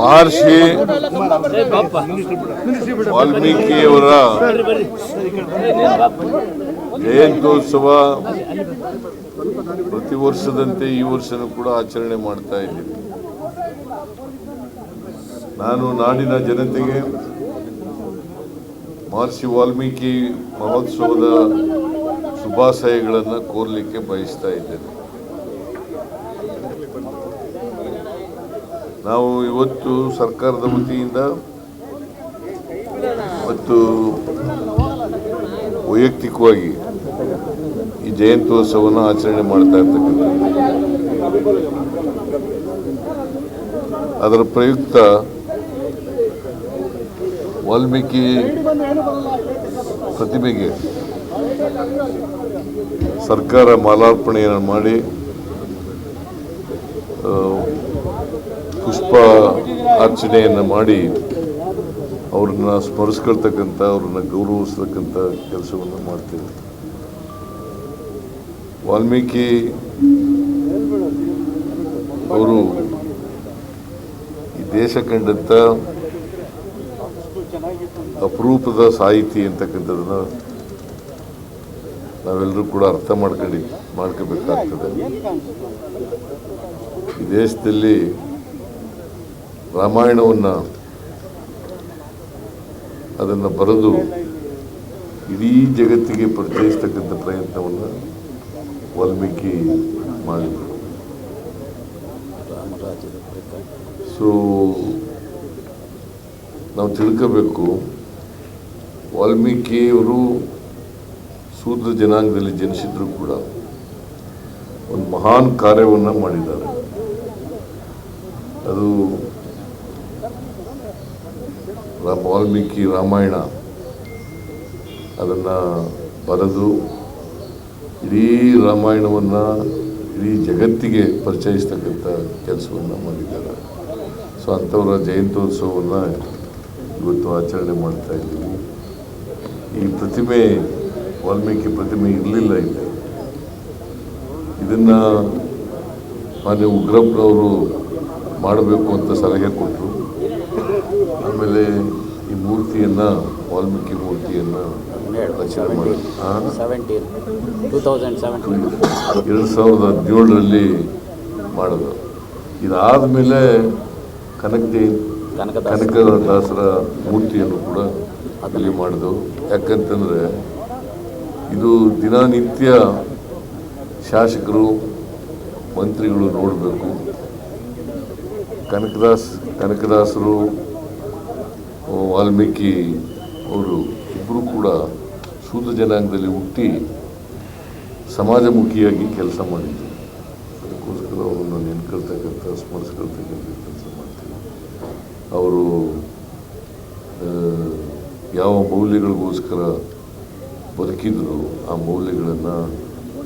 ಮಹರ್ಷಿ ವಾಲ್ಮೀಕಿಯವರ ಜಯಂತ್ಯೋತ್ಸವ ಪ್ರತಿ ವರ್ಷದಂತೆ ಈ ವರ್ಷನೂ ಕೂಡ ಆಚರಣೆ ಮಾಡ್ತಾ ಇದ್ದೀವಿ. ನಾನು ನಾಡಿನ ಜನತೆಗೆ ಮಹರ್ಷಿ ವಾಲ್ಮೀಕಿ ಮಹೋತ್ಸವದ ಶುಭಾಶಯಗಳನ್ನು ಕೋರಲಿಕ್ಕೆ ಬಯಸ್ತಾ ಇದ್ದೇನೆ. ನಾವು ಇವತ್ತು ಸರ್ಕಾರದ ವತಿಯಿಂದ ಮತ್ತು ವೈಯಕ್ತಿಕವಾಗಿ ಈ ಜಯಂತ್ಯೋತ್ಸವವನ್ನು ಆಚರಣೆ ಮಾಡ್ತಾ ಇರ್ತಕ್ಕಂಥದ್ದು. ಅದರ ಪ್ರಯುಕ್ತ ವಾಲ್ಮೀಕಿ ಪ್ರತಿಮೆಗೆ ಸರ್ಕಾರ ಮಾಲಾರ್ಪಣೆಯನ್ನು ಮಾಡಿ ಪುಷ್ಪ ಅರ್ಚನೆಯನ್ನು ಮಾಡಿ ಅವ್ರನ್ನ ಸ್ಮರಿಸ್ಕೊಳ್ತಕ್ಕಂಥ, ಅವ್ರನ್ನ ಗೌರವಿಸ್ತಕ್ಕಂಥ ಕೆಲಸವನ್ನು ಮಾಡ್ತೀವಿ. ವಾಲ್ಮೀಕಿ ಅವರು ಈ ದೇಶ ಕಂಡಂಥ ಅಪರೂಪದ ಸಾಹಿತಿ ಅಂತಕ್ಕಂಥದ್ದನ್ನ ನಾವೆಲ್ಲರೂ ಕೂಡ ಅರ್ಥ ಮಾಡ್ಕೊಂಡು ಮಾಡ್ಕೋಬೇಕಾಗ್ತದೆ. ಈ ದೇಶದಲ್ಲಿ ರಾಮಾಯಣವನ್ನು ಅದನ್ನು ಬರೆದು ಇಡೀ ಜಗತ್ತಿಗೆ ಪರಿಚಯಿಸ್ತಕ್ಕಂಥ ಪ್ರಯತ್ನವನ್ನು ವಾಲ್ಮೀಕಿ ಮಾಡಿದರು. ಸೊ ನಾವು ತಿಳ್ಕೋಬೇಕು ವಾಲ್ಮೀಕಿಯವರು ಶೂದ್ರ ಜನಾಂಗದಲ್ಲಿ ಜನಿಸಿದ್ರು ಕೂಡ ಒಂದು ಮಹಾನ್ ಕಾರ್ಯವನ್ನು ಮಾಡಿದ್ದಾರೆ. ಅದು ವಾಲ್ಮೀಕಿ ರಾಮಾಯಣ ಅದನ್ನು ಬರೆದು ಇಡೀ ರಾಮಾಯಣವನ್ನು ಇಡೀ ಜಗತ್ತಿಗೆ ಪರಿಚಯಿಸ್ತಕ್ಕಂಥ ಕೆಲಸವನ್ನು ಮಾಡಿದ್ದಾರೆ. ಸೊ ಅಂಥವರ ಜಯಂತ್ಯೋತ್ಸವವನ್ನು ಇವತ್ತು ಆಚರಣೆ ಮಾಡ್ತಾ ಇದ್ದೀವಿ. ಈ ಪ್ರತಿಮೆ, ವಾಲ್ಮೀಕಿ ಪ್ರತಿಮೆ ಇರಲಿಲ್ಲ ಇಲ್ಲಿ. ಇದನ್ನು ಮಾನ್ಯ ಉಗ್ರಪ್ಪನವರು ಮಾಡಬೇಕು ಅಂತ ಸಲಹೆ ಕೊಟ್ಟರು ಆಮೇಲೆ ಈ ಮೂರ್ತಿಯನ್ನು ವಾಲ್ಮೀಕಿ ಮೂರ್ತಿಯನ್ನು ರಚನೆ ಎರಡು ಸಾವಿರದ ಹದಿನೇಳರಲ್ಲಿ ಮಾಡೋದು. ಇದಾದ ಮೇಲೆ ಕನಕ ಕನಕದಾಸರ ಮೂರ್ತಿಯನ್ನು ಕೂಡ ಅಲ್ಲಿ ಮಾಡಿದೆವು. ಯಾಕಂತಂದರೆ ಇದು ದಿನನಿತ್ಯ ಶಾಸಕರು ಮಂತ್ರಿಗಳು ನೋಡಬೇಕು. ಕನಕದಾಸ್ ಕನಕದಾಸರು ವಾಲ್ಮೀಕಿ ಅವರು ಇಬ್ಬರು ಕೂಡ ಶೂದ್ರ ಜನಾಂಗದಲ್ಲಿ ಹುಟ್ಟಿ ಸಮಾಜಮುಖಿಯಾಗಿ ಕೆಲಸ ಮಾಡಿದ್ರು. ಅದಕ್ಕೋಸ್ಕರ ಅವರನ್ನು ನೆನ್ಕೊಳ್ತಕ್ಕಂಥ, ಸ್ಮರಿಸ್ಕೊಳ್ತಕ್ಕಂಥ ಕೆಲಸ ಮಾಡ್ತೀವಿ ಅವರು ಯಾವ ಮೌಲ್ಯಗಳಿಗೋಸ್ಕರ ಬದುಕಿದ್ರು, ಆ ಮೌಲ್ಯಗಳನ್ನು